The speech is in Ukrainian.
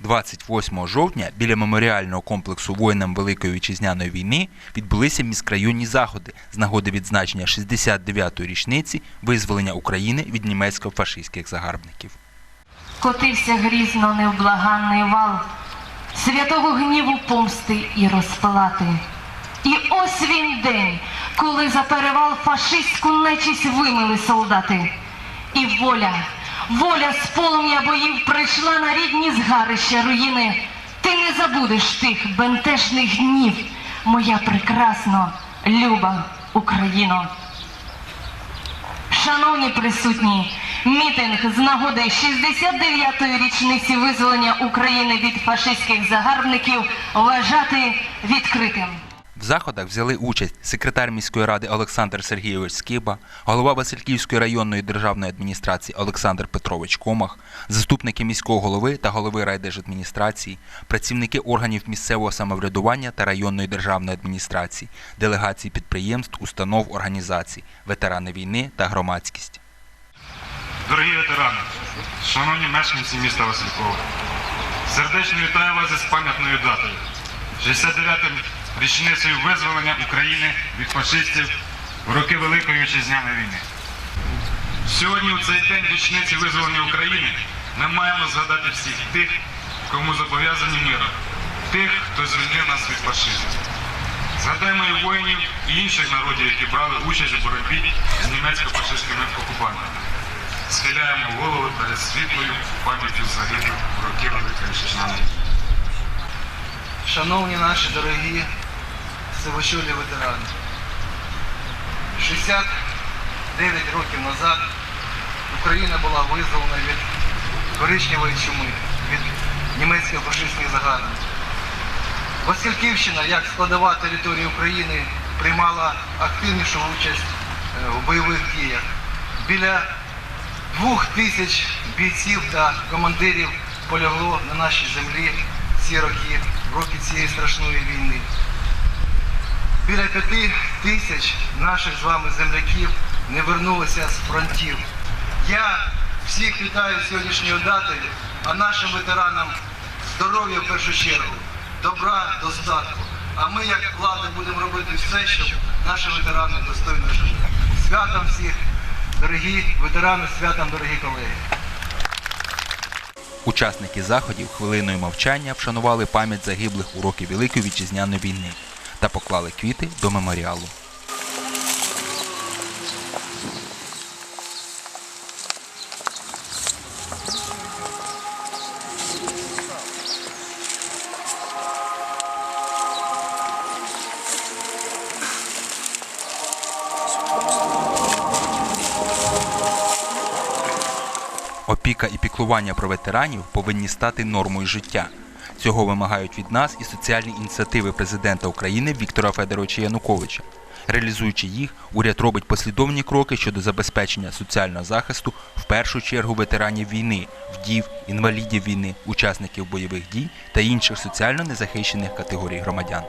28 жовтня біля меморіального комплексу воїнам Великої вітчизняної війни відбулися міськрайонні заходи з нагоди відзначення 69-ї річниці визволення України від німецько-фашистських загарбників. Котився грізно невблаганний вал святого гніву помсти і розпалати. І ось він день, коли за перевал фашистську нечість вимили солдати. І воля, воля з полум'я боїв прийшла на рідні згарища руїни. Ти не забудеш тих бентежних днів, моя прекрасно, люба Україно. Шановні присутні, мітинг з нагоди 69-ї річниці визволення України від фашистських загарбників вважати відкритим. В заходах взяли участь секретар міської ради Олександр Сергійович Скиба, голова Васильківської районної державної адміністрації Олександр Петрович Комах, заступники міського голови та голови райдержадміністрації, працівники органів місцевого самоврядування та районної державної адміністрації, делегації підприємств, установ, організацій, ветерани війни та громадськість. Дорогі ветерани, шановні мешканці міста Василькова, сердечно вітаю вас із пам'ятною датою 69-м річницею визволення України від фашистів в роки Великої Вітчизняної війни. Сьогодні, у цей день річниці визволення України, ми маємо згадати всіх тих, кому зобов'язані миром, тих, хто звільнив нас від фашизму. Згадаємо і воїнів і інших народів, які брали участь у боротьбі з німецько-фашистськими окупантами. Схиляємо голови перед світлою пам'яттю загиблих в роки Великої Вітчизняної війни. Шановні наші дорогі сивочолі ветерани, 69 років назад Україна була визволена від коричневої чуми, від німецьких фашистських загарбників. Васильківщина, як складова території України, приймала активнішу участь е, у бойових діях. Біля двох тисяч бійців та командирів полягло на нашій землі ці роки, в роки цієї страшної війни. Біля п'яти тисяч наших з вами земляків не вернулися з фронтів. Я всіх вітаю сьогоднішньою датою, а нашим ветеранам здоров'я в першу чергу, добра, достатку. А ми, як влада, будемо робити все, щоб наші ветерани достойно жили. Святом всіх, дорогі ветерани, святом, дорогі колеги. Учасники заходів хвилиною мовчання вшанували пам'ять загиблих у роки Великої вітчизняної війни та поклали квіти до меморіалу. Опіка і піклування про ветеранів повинні стати нормою життя. Цього вимагають від нас і соціальні ініціативи президента України Віктора Федоровича Януковича. Реалізуючи їх, уряд робить послідовні кроки щодо забезпечення соціального захисту в першу чергу ветеранів війни, вдів, інвалідів війни, учасників бойових дій та інших соціально незахищених категорій громадян.